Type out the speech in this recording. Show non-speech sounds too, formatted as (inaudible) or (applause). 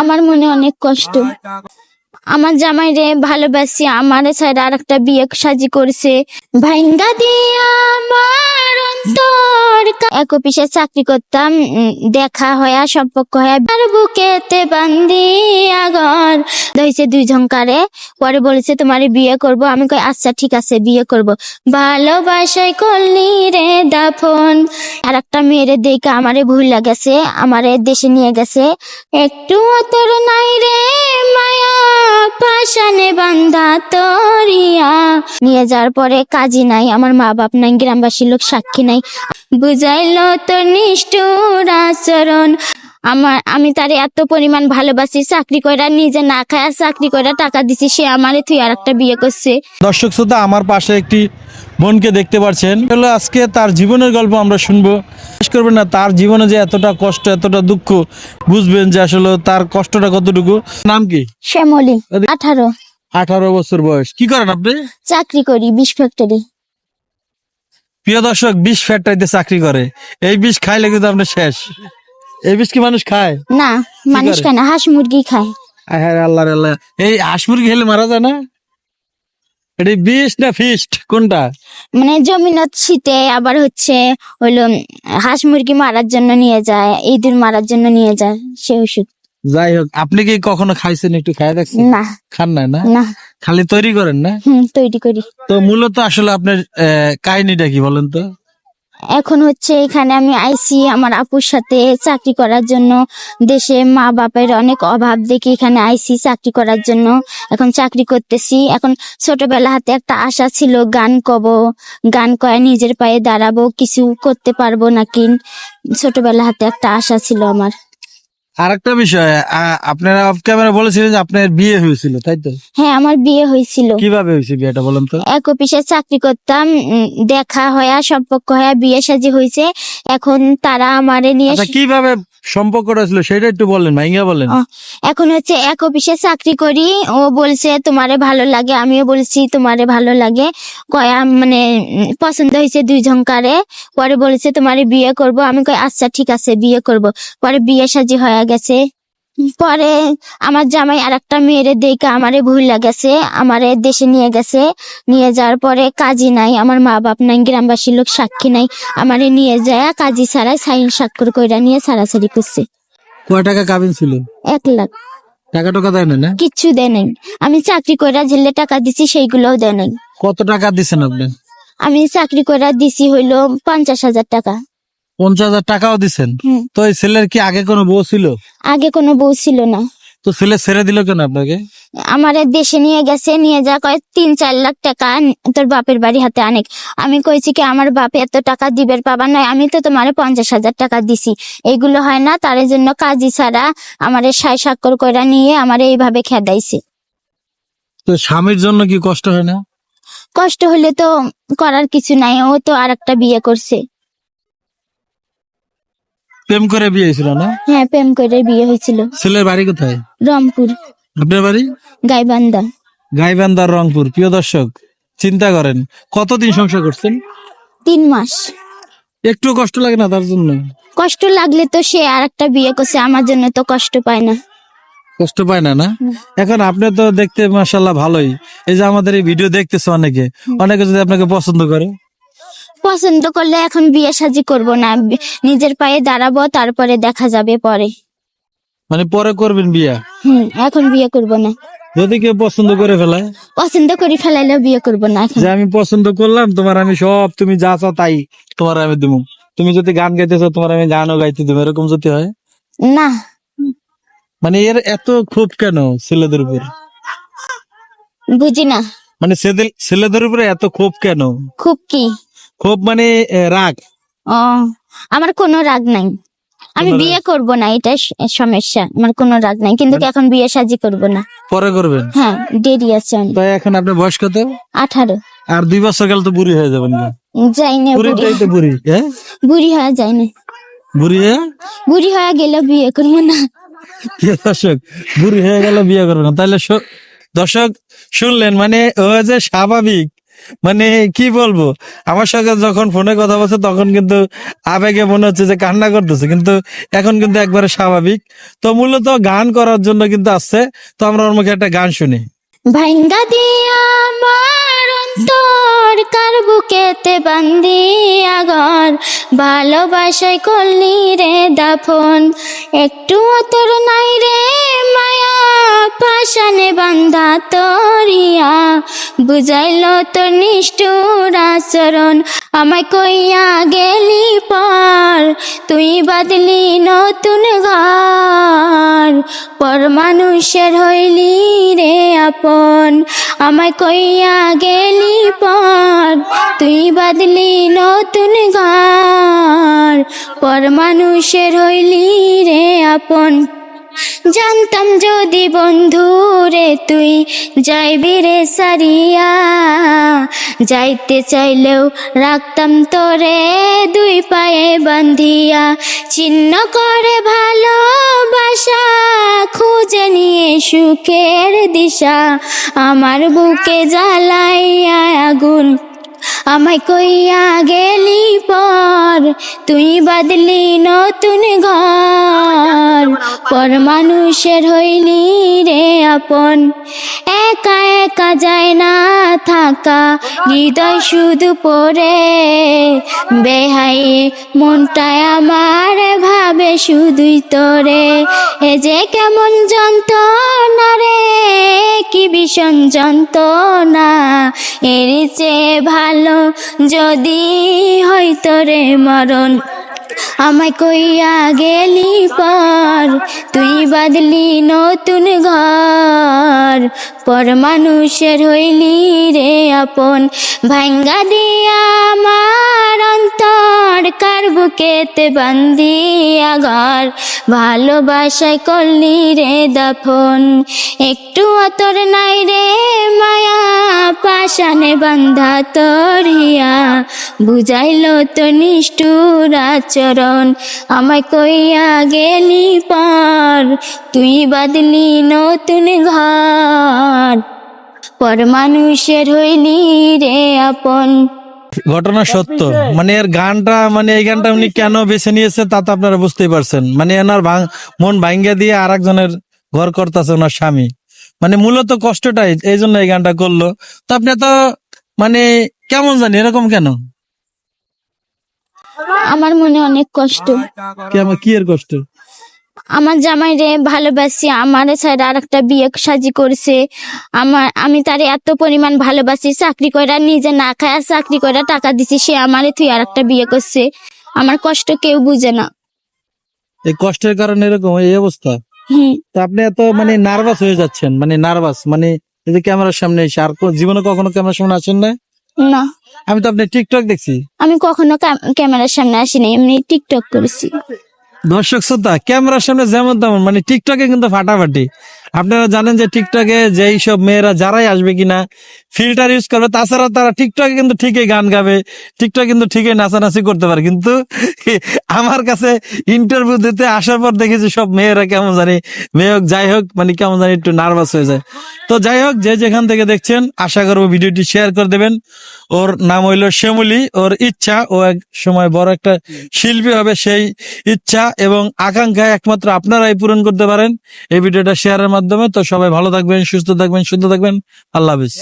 আমার মনে অনেক কষ্ট। আমার জামাই রে ভালোবাসি, আমার ছাড়া আর একটা বিয়ে সাজি করছে। ভাইঙ্গা দিয়া আমার এক অফিসে চাকরি করতাম দেখা হয়া, সম্পর্ক হয়া, আর বুকেতে বান্দি আগর হয়েছে দুই ঝঙ্কারে পরে বলেছে তোমার বিয়ে করব। আমি কই আচ্ছা ঠিক আছে, বিয়ে করব। ভালোবাসায় করলি রে দাফন। আর একটা মেয়েরে দেখে আমারে ভুল লাগেছে, আমারে দেশে নিয়ে গেছে। একটু তোর নাই রে মায়া পাশানে বান্ধা তরিয়া। নিয়ে যাওয়ার পরে কাজী নাই, আমার মা বাপ নাই গ্রামবাসীর লোক সাক্ষী নাই। বুঝাইল তোর নিষ্ঠুর আচরণ। আমার আমি তারে এত পরিমাণ ভালোবাসি চাকরি কইরা নিজে না খায় চাকরি কইরা টাকা দিছি সে আমারে তুই আর একটা বিয়ে করছে। দর্শক শ্রোতা আমার পাশে একটি বোনকে দেখতে পাচ্ছেন। হলো আজকে তার জীবনের গল্প আমরা শুনব। শেষ করবেন না তার জীবনে যে এতটা কষ্ট এতটা দুঃখ বুঝবেন যে আসলে তার কষ্টটা কতটুকু। নাম কি? শ্যামলি আঠারো। আঠারো বছর বয়স। কি করেন আপনি? চাকরি করি বিশ ফ্যাক্টরি প্রিয় দর্শক বিষ ফ্যাক্টরিতে চাকরি করে। এই বিষ খাইলে কিন্তু আপনি শেষ। এই বিষ কি মানুষ খায়? না মানুষ খায় না হাঁস মুরগি খায়। আয় হায় আল্লাহ আল্লাহ। এই হাঁস মুরগি খেলে মারা যায় না? এটি বিষ না ফিস্ট? কোনটা? মানে জমিনত শীতে আবার হচ্ছে হইল উম, হাঁস মুরগি মারার জন্য নিয়ে যায় ইঁদুর মারার জন্য নিয়ে যায় সে ওষুধ। যাই হোক আপনি কি কখনো খাইছেন একটু খাই দেখছেন? না। খান না? না। খালি তৈরি করেন না? হুম তৈরি করি। তো মূলত আসলে আপনার কাহিনীটা কি বলেন তো? এখন হচ্ছে এখানে আমি আইসি আমার আপুর সাথে চাকরি করার জন্য। দেশে মা বাপের অনেক অভাব দেখে এখানে আইসি চাকরি করার জন্য। এখন চাকরি করতেছি। এখন ছোটবেলা হাতে একটা আশা ছিল, গান কব, গান কয়ে নিজের পায়ে দাঁড়াবো, কিছু করতে পারব নাকি? ছোটবেলা হাতে একটা আশা ছিল আমার। আর একটা বিষয় আপনারা অফ ক্যামেরা বলেছিলেন যে আপনার বিয়ে হয়েছিল তাই তো? হ্যাঁ আমার বিয়ে হয়েছিল। কীভাবে হয়েছে বিয়েটা বলেন তো? এক অফিসে চাকরি করতাম উম, দেখা হয়া সম্পর্ক হয়া বিয়ে সাজি হয়েছে। এখন তারা আমারে নিয়ে আচ্ছা কীভাবে সম্পর্কটা ছিল সেটা একটু বলেন ভাইঙ্গা বলেন। এখন হচ্ছে এক অফিসে চাকরি করি ও বলছে তোমারে ভালো লাগে। আমিও বলছি তোমারে ভালো লাগে। কয়া মানে উম, পছন্দ হয়েছে দুই ঝঙ্কারে পরে বলেছে তোমারে বিয়ে করব। আমি কই আচ্ছা ঠিক আছে বিয়ে করব। পরে বিয়ে সাজি হয়ে গেছে। পরে আমার জামাই আর একটা মেয়েরে দেখে আমারে ভুল লাগেছে আমারে দেশে নিয়ে গেছে। নিয়ে যাওয়ার পরে কাজী নাই আমার মা বাপ নাই গ্রামবাসীর লোক সাক্ষী নাই। আমারে নিয়ে যায় কাজী ছাড়াই সাইন স্বাক্ষর কইরা নিয়ে সারাসারি করছে। কয় টাকা কাবিন ছিল? এক লাখ। টাকা টাকা দেয় না? কিচ্ছু দেয় নাই। আমি চাকরি কইরা জেলে টাকা দিছি সেইগুলোও দেয় নাই। কত টাকা দিচ্ছেন আপনি? আমি চাকরি কইরা দিছি হইল পঞ্চাশ হাজার টাকা। পঞ্চাশ হাজার টাকাও দিচ্ছেন তো এই ছেলের কি আগে কোনো বউ ছিল? আগে কোনো বউ ছিল না। তো ছেলে ছেড়ে দিল কেন আপনাকে? আমার দেশে নিয়ে গেছে নিয়ে যা কয় তিন চার লাখ টাকা তোর বাপের বাড়ি হাতে অনেক আমি কইছি কি আমার বাপে এত টাকা দিবের পাবা নয় আমি তো তোমার পঞ্চাশ হাজার টাকা দিছি। এইগুলো হয় না তার জন্য কাজী ছাড়া আমার সাই স্বাক্ষর কইরা নিয়ে আমার এইভাবে খেদাইছে। তো স্বামীর জন্য কি কষ্ট হয় না? কষ্ট হলে তো করার কিছু নাই ও তো আর একটা বিয়ে করছে। প্রেম করে বিয়ে হয়েছিল না? হ্যাঁ প্রেম করে বিয়ে হয়েছিল। ছেলের বাড়ি কোথায়? রংপুর। আপনার বাড়ি? গাইবান্ধা। গাইবান্ধার রংপুর। প্রিয় দর্শক চিন্তা করেন কতদিন সংসার করছেন? তিন মাস। একটু কষ্ট লাগে না তার জন্য? কষ্ট লাগলে তো সে আর একটা বিয়ে করছে আমার জন্য তো কষ্ট পায় না। কষ্ট পায় না না? এখন আপনি তো দেখতে মাসাল্লাহ ভালোই। এই যে আমাদের এই ভিডিও দেখতেছে অনেকে। অনেকে যদি আপনাকে পছন্দ করে পছন্দ করলে এখন বিয়ে সাজি করব না। নিজের পায়ে দাঁড়াবো তারপরে দেখা যাবে পরে। মানে পরে করবেন বিয়া? হুম এখন বিয়ে করব না। যদি কেউ পছন্দ করে ফেলায়? পছন্দ করে ফেলাইলে বিয়ে করব না এখন। যে আমি পছন্দ করলাম তোমার আমি সব তুমি যা চাও তাই তোমার আমি দেবো তুমি যদি গান গাইতেছো তোমার আমি গানও গাইতে দেবো এরকম যদি হয়? না। মানে এর এত ক্ষোভ কেন ছেলেদের উপর? বুঝি না। মানে ছেলেদের উপরে এত ক্ষোভ কেন? খুব কি? ক্ষোভ মানে রাগ? ও আমার কোনো রাগ নাই। আমি বিয়ে করব না এটা সমস্যা। আমার কোনো রাগ নাই। কিন্তু মানে- এখন বিয়ে সাজি করব না। পরে করবেন? হ্যাঁ দেরি আছে অনেক। তাই এখন আপনার বয়স কত? আঠারো। আর দুই বছর গেলে তো বুড়ি হয়ে যাবেন না যাই না বুড়ি তো বুড়ি হ্যাঁ বুড়ি হয়ে যায় না। বুড়ি হয়ে? বুড়ি হয়ে গেলে বিয়ে করব না। দর্শক বুড়ি হয়ে গেল বিয়ে করবে না। তাহলে দর্শক শুনলেন মানে ও যে স্বাভাবিক মানে কি বলব? আমার সঙ্গে যখন ফোনে কথা বলছে, তখন কিন্তু আবেগে মনে হচ্ছে যে কান্না করতেছে। কিন্তু এখন কিন্তু একবারে স্বাভাবিক। তো মূলত গান করার জন্য কিন্তু আসছে। তো আমরা ওর মুখে একটা গান শুনি। ভাইঙ্গা দিয়া আমার অন্তর, কার বুকেতে বান্দিয়া ঘর ভালোবাসায় করলি রে দাফন, একটু অতর নাই রে পাশানে বান্ধা তরিয়া, বুঝাইল তোর নিষ্ঠুর আচরণ। আমায় কইয়া গেলি পর, তুই বাদলি নতুন ঘর। পর মানুষের হইলি রে আপন, আমায় কইয়া গেলি পর, তুই বাদলি নতুন ঘর। পর মানুষের হইলি রে আপন। জানতাম যদি বন্ধু রে তুই, যাইবি রে সারিয়া। যাইতে চাইলেও রাখতাম তোরে দুই পায়ে বান্ধিয়া চিহ্ন করে ভালোবাসা খুঁজে নিয়ে সুখের দিশা। আমার বুকে জ্বালাইয়া আগুন আমায় কইয়া গেলি পর তুই বাদলি নতুন ঘর। পর মানুষের হইলি রে আপন। একা একা যায় না থাকা। হৃদয় শুধু পরে বেহাই মনটায় আমার ভাবে শুধুই তোরে। এ যে কেমন যন্ত্রণা রে, কি ভীষণ যন্ত্রণা। এর চেয়ে ভালো যদি হইতো রে মরণ। আমায় কইয়া গেলি পর, তুই বাদলি নতুন ঘর। পর মানুষের হইলি রে আপন, ভাঙ্গা দিয়া আমার কার বুকেতে বান্দিয়া ঘর ভালোবাসায় করলি রে দাফন। একটু অতর নাই রে মায়া পাশানে বান্ধা তরিয়া। বুঝাইল তো নিষ্ঠুর আচরণ, আমায় কইয়া গেলি পর। তুই বাদলি নতুন ঘর পর মানুষের হইলি রে আপন। ঘটনা সত্য। মানে এর গানটা মানে এই গানটা উনি কেন বেছে নিয়েছে তা তো আপনারা বুঝতেই পারছেন। মানে এনার মন ভাঙ্গা দিয়ে আর একজনের ঘর করতেছে ওনার স্বামী। মানে মূলত কষ্টটাই এই জন্য এই গানটা করল। তো আপনি তো মানে কেমন জানি এরকম কেন? আমার মনে অনেক কষ্ট। কি এর কষ্ট? আমার জামাই রে ভালোবাসি আমার ছাড়া আর একটা বিয়ে সাজি করছে। আমার আমি তারে এত পরিমাণ ভালোবাসি চাকরি কইরা নিজে না খায় চাকরি কইরা টাকা দিছি সে আমারে তুই আর একটা বিয়ে করছে। আমার কষ্ট কেউ বুঝে না। এই কষ্টের কারণে এরকম এই অবস্থা? হুম। তো আপনি এত মানে নার্ভাস হয়ে যাচ্ছেন মানে নার্ভাস মানে এই যে ক্যামেরার সামনে এসে আর জীবনে কখনো ক্যামেরার সামনে আসেন না না। আমি তো আপনি টিকটক দেখছি। আমি কখনো ক্যাম- ক্যামেরার সামনে আসিনি এমনি টিকটক করেছি। দর্শক শ্রোতা, ক্যামেরার সামনে যেমন তেমন মানে টিকটকে কিন্তু ফাটাফাটি। আপনারা জানেন যে টিকটকে যেই সব মেয়েরা, যারাই আসবে কিনা ফিল্টার ইউজ করবে। তাছাড়া তারা টিকটকে কিন্তু ঠিকই গান গাবে। টিকটক কিন্তু ঠিকই নাচানাচি করতে পারে। কিন্তু (laughs) আমার কাছে ইন্টারভিউ দিতে আসার পর দেখেছি সব মেয়েরা কেমন জানি, মেয়ে হোক, যাই হোক মানে কেমন জানি একটু নার্ভাস হয়ে যায়। তো যাই হোক, যে যেখান থেকে দেখছেন, আশা করব ভিডিওটি শেয়ার করে দেবেন। ওর নাম হইল শ্যামলী। ওর ইচ্ছা, ও এক সময় বড় একটা শিল্পী হবে, সেই ইচ্ছা এবং আকাঙ্ক্ষা একমাত্র আপনারাই পূরণ করতে পারেন। এই ভিডিওটা শেয়ারের মাধ্যমে। তো সবাই ভালো থাকবেন, সুস্থ থাকবেন সুস্থ থাকবেন। আল্লাহ হাফিজ।